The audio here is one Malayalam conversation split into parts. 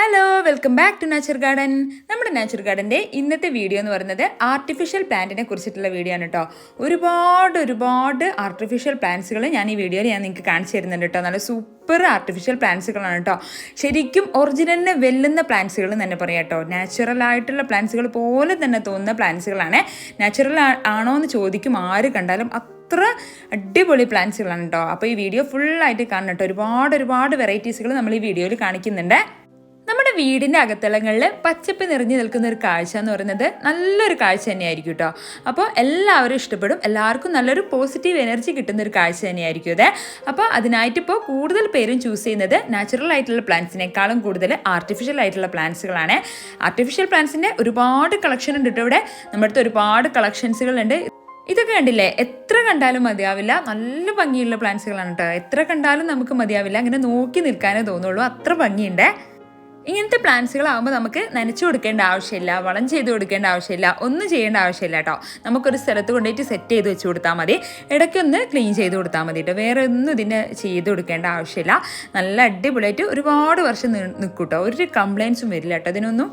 Hello welcome back to nature garden നമ്മുടെ നാച്ചർ ഗാർഡന്റെ ഇന്നത്തെ വീഡിയോ എന്ന് പറയുന്നത് ആർട്ടിഫിഷ്യൽ പ്ലാന്റിനെ കുറിച്ചിട്ടുള്ള വീഡിയോ ആണ് കേട്ടോ ഒരുപാട് ഒരുപാട് ആർട്ടിഫിഷ്യൽ പ്ലാന്റ്സുകൾ ഞാൻ ഈ വീഡിയോയിൽ ഞാൻ നിങ്ങൾക്ക് കാണിച്ചു തരുന്നുണ്ട് കേട്ടോ നല്ല സൂപ്പർ ആർട്ടിഫിഷ്യൽ പ്ലാന്റ്സുകളാണ് കേട്ടോ ശരിക്കും ഒറിജിനലിനെ വെല്ലുന്ന പ്ലാന്റ്സുകൾ തന്നെ പറയാം കേട്ടോ നാച്ചുറൽ ആയിട്ടുള്ള പ്ലാന്റ്സുകൾ പോലെ തന്നെ തോന്നുന്ന പ്ലാന്റ്സുകളാണ് നാച്ചുറൽ ആണോ എന്ന് ചോദിക്കും ആര് കണ്ടാലും അത്ര അടിപൊളി പ്ലാന്റ്സുകളാണ് കേട്ടോ അപ്പോൾ ഈ വീഡിയോ ഫുള്ളായിട്ട് കാണണം കേട്ടോ ഒരുപാട് ഒരുപാട് വെറൈറ്റീസുകൾ നമ്മൾ ഈ വീഡിയോയിൽ കാണിക്കുന്നുണ്ട്. നമ്മുടെ വീടിന്റെ അകത്തളങ്ങളിൽ പച്ചപ്പ് നിറഞ്ഞു നിൽക്കുന്ന ഒരു കാഴ്ച എന്ന് പറയുന്നത് നല്ലൊരു കാഴ്ച തന്നെയായിരിക്കും കേട്ടോ അപ്പോൾ എല്ലാവരും ഇഷ്ടപ്പെടും. എല്ലാവർക്കും നല്ലൊരു പോസിറ്റീവ് എനർജി കിട്ടുന്ന ഒരു കാഴ്ച തന്നെയായിരിക്കും അതെ അപ്പോൾ അതിനായിട്ട് ഇപ്പോൾ കൂടുതൽ പേരും ചൂസ് ചെയ്യുന്നത് നാച്ചുറൽ ആയിട്ടുള്ള പ്ലാന്റ്സിനേക്കാളും കൂടുതൽ ആർട്ടിഫിഷ്യൽ ആയിട്ടുള്ള പ്ലാന്റ്സുകളാണ് ആർട്ടിഫിഷ്യൽ പ്ലാന്റ്സിന്റെ ഒരുപാട് കളക്ഷൻ ഉണ്ട് കേട്ടോ ഇവിടെ. നമ്മുടെ അടുത്ത് ഒരുപാട് കളക്ഷൻസുകളുണ്ട് ഇതൊക്കെ കണ്ടില്ലേ? എത്ര കണ്ടാലും മതിയാവില്ല. നല്ല ഭംഗിയുള്ള പ്ലാന്റ്സുകളാണ് കേട്ടോ എത്ര കണ്ടാലും നമുക്ക് മതിയാവില്ല. അങ്ങനെ നോക്കി നിൽക്കാനേ തോന്നുള്ളൂ. അത്ര ഭംഗിയുണ്ട്. ഇങ്ങനത്തെ പ്ലാന്റ്സുകളാകുമ്പോൾ നമുക്ക് നനച്ചു കൊടുക്കേണ്ട ആവശ്യമില്ല വളം ചെയ്ത് കൊടുക്കേണ്ട ആവശ്യമില്ല ഒന്നും ചെയ്യേണ്ട ആവശ്യമില്ല കേട്ടോ. നമുക്കൊരു സ്ഥലത്ത് കൊണ്ടുപോയിട്ട് സെറ്റ് ചെയ്ത് വെച്ച് കൊടുത്താൽ മതി. ഇടയ്ക്കൊന്ന് ക്ലീൻ ചെയ്ത് കൊടുത്താൽ മതി കേട്ടോ. വേറെ ഒന്നും ഇതിന് ചെയ്ത് കൊടുക്കേണ്ട ആവശ്യമില്ല. നല്ല അടിപൊളിയായിട്ട് ഒരുപാട് വർഷം നിൽക്കും കേട്ടോ. ഒരു കംപ്ലയിൻസും വരില്ല കേട്ടോ ഇതിനൊന്നും.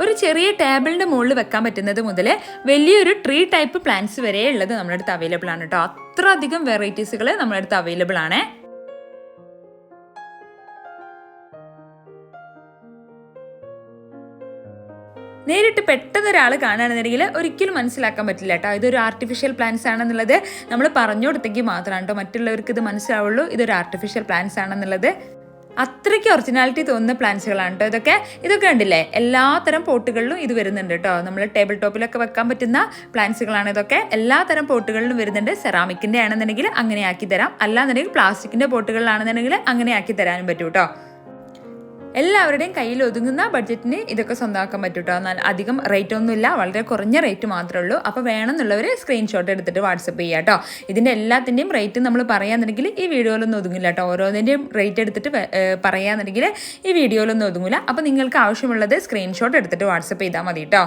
ഒരു ചെറിയ ടേബിളിന്റെ മുകളിൽ വെക്കാൻ പറ്റുന്നത് മുതൽ വലിയൊരു ട്രീ ടൈപ്പ് പ്ലാന്റ്സ് വരെ ഉള്ളത് നമ്മുടെ അടുത്ത് അവൈലബിൾ ആണ് കേട്ടോ. അത്ര അധികം വെറൈറ്റീസുകൾ നമ്മുടെ അടുത്ത് അവൈലബിൾ ആണ്. നേരിട്ട് പെട്ടെന്ന് ഒരാൾ കാണുകയാണെന്നുണ്ടെങ്കിൽ ഒരിക്കലും മനസ്സിലാക്കാൻ പറ്റില്ല കേട്ടോ. ഇതൊരു ആർട്ടിഫിഷ്യൽ പ്ലാന്റ്സ് ആണെന്നുള്ളത് നമ്മൾ പറഞ്ഞു കൊടുത്തെങ്കിൽ മാത്രമാണ് കേട്ടോ. മറ്റുള്ളവർക്ക് ഇത് മനസ്സിലാവുള്ളൂ. ഇതൊരു ആർട്ടിഫിഷ്യൽ പ്ലാന്റ്സ് ആണെന്നുള്ളത്. അത്രയ്ക്ക് ഒറിജിനാലിറ്റി തോന്നുന്ന പ്ലാന്റ്സുകളാണ് കേട്ടോ ഇതൊക്കെ. ഇതൊക്കെ ഉണ്ടില്ലേ എല്ലാ തരം പോട്ടുകളിലും ഇത് വരുന്നുണ്ട് കേട്ടോ. നമ്മൾ ടേബിൾ ടോപ്പിലൊക്കെ വെക്കാൻ പറ്റുന്ന പ്ലാന്റ്സുകളാണ് ഇതൊക്കെ. എല്ലാ തരം പോട്ടുകളിലും വരുന്നുണ്ട്. സെറാമിക്കിന്റെ ആണെന്നുണ്ടെങ്കിൽ അങ്ങനെ ആക്കി തരാം. അല്ലാന്നുണ്ടെങ്കിൽ പ്ലാസ്റ്റിക്കിന്റെ പോട്ടുകളിലാണെന്നുണ്ടെങ്കിൽ അങ്ങനെ ആക്കി തരാനും പറ്റും കേട്ടോ. എല്ലാവരുടെയും കയ്യിൽ ഒതുങ്ങുന്ന ബഡ്ജറ്റിന് ഇതൊക്കെ സ്വന്തമാക്കാൻ പറ്റും കേട്ടോ എന്നാൽ അധികം റേറ്റ് ഒന്നുമില്ല വളരെ കുറഞ്ഞ റേറ്റ് മാത്രമേ ഉള്ളൂ. അപ്പോൾ വേണമെന്നുള്ളവർ സ്ക്രീൻഷോട്ട് എടുത്തിട്ട് വാട്സപ്പ് ചെയ്യുക കേട്ടോ ഇതിന്റെ എല്ലാത്തിന്റെയും റേറ്റ് നമ്മൾ പറയാന്നുണ്ടെങ്കിൽ ഈ വീഡിയോയിലൊന്നും ഒതുങ്ങില്ല കേട്ടോ ഓരോന്നിന്റെയും റേറ്റ് എടുത്തിട്ട് പറയാന്നുണ്ടെങ്കിൽ ഈ വീഡിയോയിലൊന്നും ഒതുങ്ങില്ല. അപ്പോൾ നിങ്ങൾക്ക് ആവശ്യമുള്ളത് സ്ക്രീൻഷോട്ട് എടുത്തിട്ട് വാട്സപ്പ് ചെയ്താൽ മതി കേട്ടോ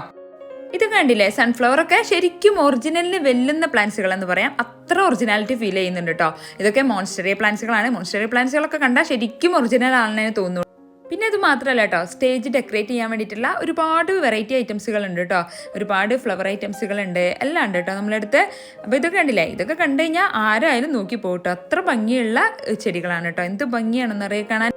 ഇത് കണ്ടില്ലേ? സൺഫ്ലവർ ഒക്കെ ശരിക്കും ഒറിജിനലിന് വെല്ലുന്ന പ്ലാന്റ്സുകൾ എന്ന് പറയാം. അത്ര ഒറിജിനാലിറ്റി ഫീൽ ചെയ്യുന്നുണ്ട് കേട്ടോ ഇതൊക്കെ മോൺസ്റ്ററിയ പ്ലാന്റ്സുകളാണ് മോൺസ്റ്ററിയ പ്ലാന്റ്സുകളൊക്കെ കണ്ടാൽ ശരിക്കും ഒറിജിനൽ ആണെന്ന് തോന്നുന്നു. പിന്നെ അത് മാത്രമല്ല കേട്ടോ സ്റ്റേജ് ഡെക്കറേറ്റ് ചെയ്യാൻ വേണ്ടിയിട്ടുള്ള ഒരുപാട് വെറൈറ്റി ഐറ്റംസുകൾ ഉണ്ട് കേട്ടോ ഒരുപാട് ഫ്ലവർ ഐറ്റംസുകൾ ഉണ്ട് എല്ലാം ഉണ്ട് കേട്ടോ നമ്മളടുത്ത്. അപ്പോൾ ഇതൊക്കെ കണ്ടില്ലേ? ഇതൊക്കെ കണ്ടു കഴിഞ്ഞാൽ ആരായാലും നോക്കി പോകട്ടോ അത്ര ഭംഗിയുള്ള ചെടികളാണ് കേട്ടോ എന്ത് ഭംഗിയാണെന്ന് അറിയാൻ കാണാൻ.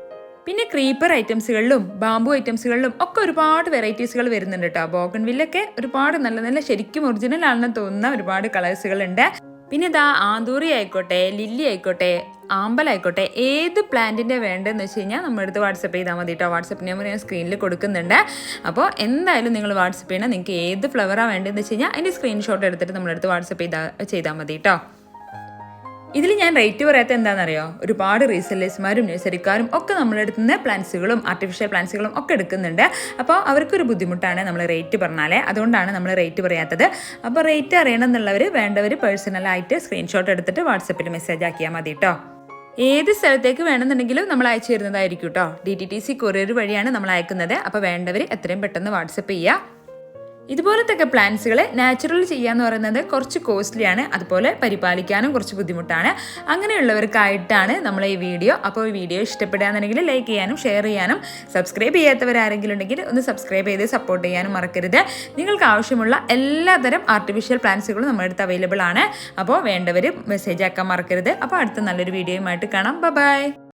പിന്നെ ക്രീപ്പർ ഐറ്റംസുകളിലും ബാമ്പു ഐറ്റംസുകളിലും ഒക്കെ ഒരുപാട് വെറൈറ്റീസുകൾ വരുന്നുണ്ട് കേട്ടോ ബോഗൺവില്ലൊക്കെ ഒരുപാട് നല്ല നല്ല ശരിക്കും ഒറിജിനൽ ആണെന്ന് തോന്നുന്ന ഒരുപാട് കളേഴ്സുകളുണ്ട് പിന്നെ ഇതാ ആന്തൂറി ആയിക്കോട്ടെ ലില്ലി ആയിക്കോട്ടെ ആമ്പലായിക്കോട്ടെ. ഏത് പ്ലാന്റിന്റെ വേണ്ടതെന്ന് വെച്ച് കഴിഞ്ഞാൽ നമ്മുടെ അടുത്ത് വാട്സപ്പ് ചെയ്താൽ മതി കേട്ടോ വാട്സപ്പ് നമ്പർ ഞാൻ സ്ക്രീനിൽ കൊടുക്കുന്നുണ്ട്. അപ്പോൾ എന്തായാലും നിങ്ങൾ വാട്സപ്പ് ചെയ്യണം. നിങ്ങൾക്ക് ഏത് ഫ്ലവറാണ് വേണ്ടതെന്ന് വെച്ച് കഴിഞ്ഞാൽ അതിന്റെ സ്ക്രീൻഷോട്ട് എടുത്തിട്ട് നമ്മുടെ വാട്സപ്പ് ചെയ്താൽ ചെയ്താൽ മതി കേട്ടോ ഇതിൽ ഞാൻ റേറ്റ് പറയാത്ത എന്താണെന്നറിയോ ഒരുപാട് റീസെല്ലേഴ്സ്മാരും നഴ്സറിക്കാരും ഒക്കെ നമ്മുടെ അടുത്ത് നിന്ന് പ്ലാന്റ്സുകളും ആർട്ടിഫിഷ്യൽ പ്ലാന്റ്സുകളും ഒക്കെ എടുക്കുന്നുണ്ട്. അപ്പോൾ അവർക്കൊരു ബുദ്ധിമുട്ടാണ് നമ്മൾ റേറ്റ് പറഞ്ഞാലേ. അതുകൊണ്ടാണ് നമ്മൾ റേറ്റ് പറയാത്തത്. അപ്പോൾ റേറ്റ് അറിയണമെന്നുള്ളവർ വേണ്ടവർ പേഴ്സണലായിട്ട് സ്ക്രീൻഷോട്ട് എടുത്തിട്ട് വാട്സപ്പിൽ മെസ്സേജ് ആക്കിയാൽ മതി കേട്ടോ ഏത് സ്ഥലത്തേക്ക് വേണമെന്നുണ്ടെങ്കിലും നമ്മൾ അയച്ചു തരുന്നതായിരിക്കും കേട്ടോ D T T C courier വഴിയാണ് നമ്മൾ അയക്കുന്നത്. അപ്പോൾ വേണ്ടവർ എത്രയും പെട്ടെന്ന് വാട്സപ്പ് ചെയ്യുക ഇതുപോലത്തെ പ്ലാന്റ്സുകളെ നാച്ചുറൽ ചെയ്യാന്ന് പറയുന്നത് കുറച്ച് കോസ്റ്റ്ലിയാണ്. അതുപോലെ പരിപാലിക്കാനും കുറച്ച് ബുദ്ധിമുട്ടാണ്. അങ്ങനെയുള്ളവർക്കായിട്ടാണ് നമ്മൾ ഈ വീഡിയോ. അപ്പോൾ ഈ വീഡിയോ ഇഷ്ടപ്പെടുകയാണെന്നുണ്ടെങ്കിൽ ലൈക്ക് ചെയ്യാനും ഷെയർ ചെയ്യാനും സബ്സ്ക്രൈബ് ചെയ്യാത്തവരാരെങ്കിലും ഉണ്ടെങ്കിൽ ഒന്ന് സബ്സ്ക്രൈബ് ചെയ്ത് സപ്പോർട്ട് ചെയ്യാനും മറക്കരുത്. നിങ്ങൾക്ക് ആവശ്യമുള്ള എല്ലാതരം ആർട്ടിഫിഷ്യൽ പ്ലാന്റ്സുകളും നമ്മുടെ അടുത്ത് അവൈലബിൾ ആണ്. അപ്പോൾ വേണ്ടവർ മെസ്സേജ് ആക്കാൻ മറക്കരുത്. അപ്പോൾ അടുത്ത നല്ലൊരു വീഡിയോയുമായിട്ട് കാണാം. ബൈ